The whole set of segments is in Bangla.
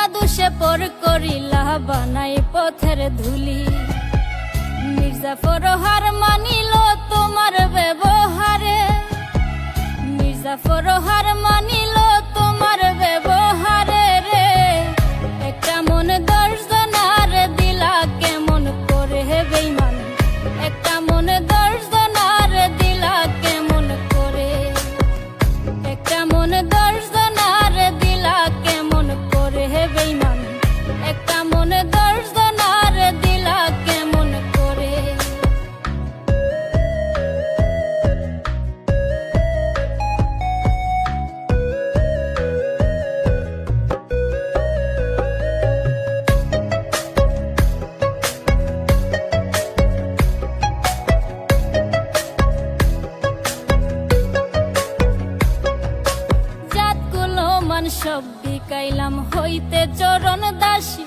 কোন বা দোষে পর করিলা বানাই পথের ধুলি। মির্জা হার সব বিকাইলাম হইতে চরণ দাসী।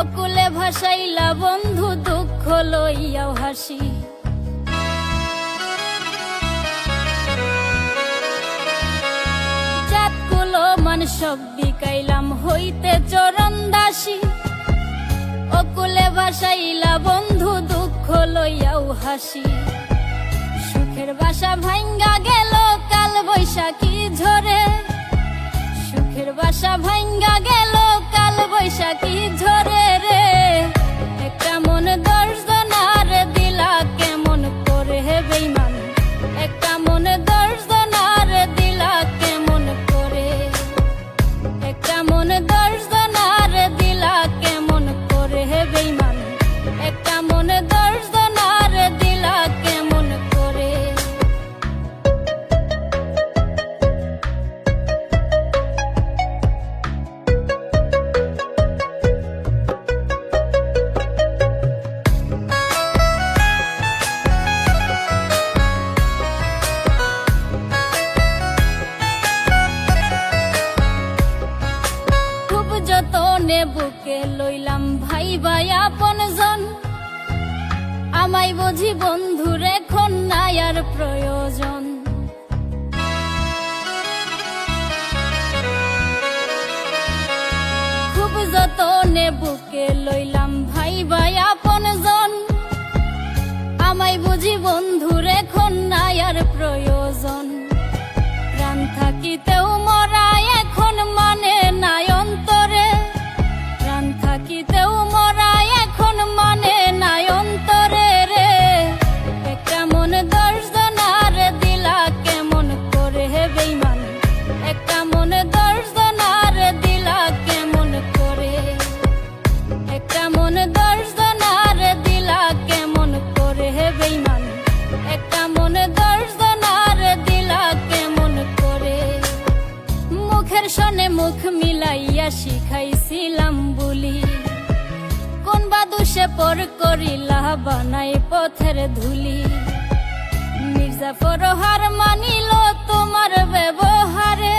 অকুলে ভাসাইলা বন্ধু দুঃখ লইয়াও হাসি। জাতগুলো মান সব বিকাইলাম হইতে চরণ দাসী। অকুলে ভাসাইলা বন্ধু দুঃখ লইয়াও হাসি। সুখের বাসা ভাঙ্গা গেল কাল বৈশাখী ঝরে। বাসা ভাঙ্গা গেল কাল বৈশাখী ঝরে যতনে বুকে লইলাম ভাই ভাই আপন জন। আমায় বুঝি বন্ধু এখন নাই আর প্রয়োজন। শিখাইছিলাম বলি। কোন বা দোষে পর করিলা বানাই পথের ধুলি। মির্জাফর হার মানিল তোমার ব্যবহারে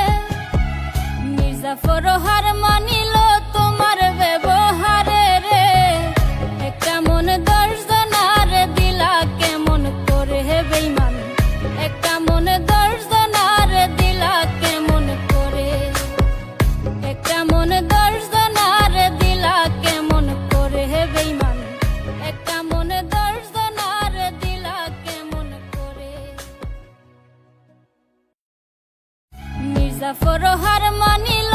মির্জাফর হার মানিল